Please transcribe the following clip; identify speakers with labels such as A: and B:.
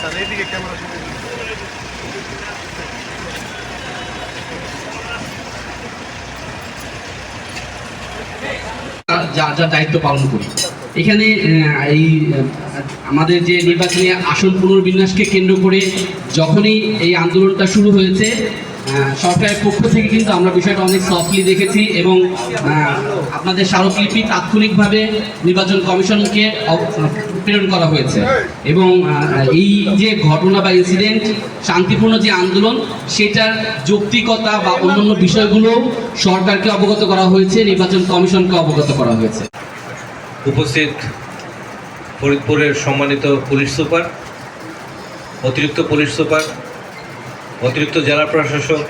A: Sir camera
B: যা যা দায়িত্ব পালন করি। এখানে এই আমাদের যে নির্বাচনী আসন পুনর্বিন্যাসকে কেন্দ্র করে যখনই এই আন্দোলনটা শুরু হয়েছে সরকারের পক্ষ থেকে কিন্তু আমরা বিষয়টা অনেক সফটলি দেখেছি এবং আপনাদের স্মারকলিপি তাৎক্ষণিকভাবে নির্বাচন কমিশনকে প্রেরণ করা হয়েছে। এবং এই যে ঘটনা বা ইনসিডেন্ট শান্তিপূর্ণ যে আন্দোলন, সেটার যৌক্তিকতা বা অন্যান্য বিষয়গুলো সরকারকে অবগত করা হয়েছে, নির্বাচন কমিশনকে অবগত করা হয়েছে।
C: উপস্থিত ফরিদপুরের সম্মানিত পুলিশ সুপার, অতিরিক্ত পুলিশ সুপার অতিরিক্ত জেলা প্রশাসক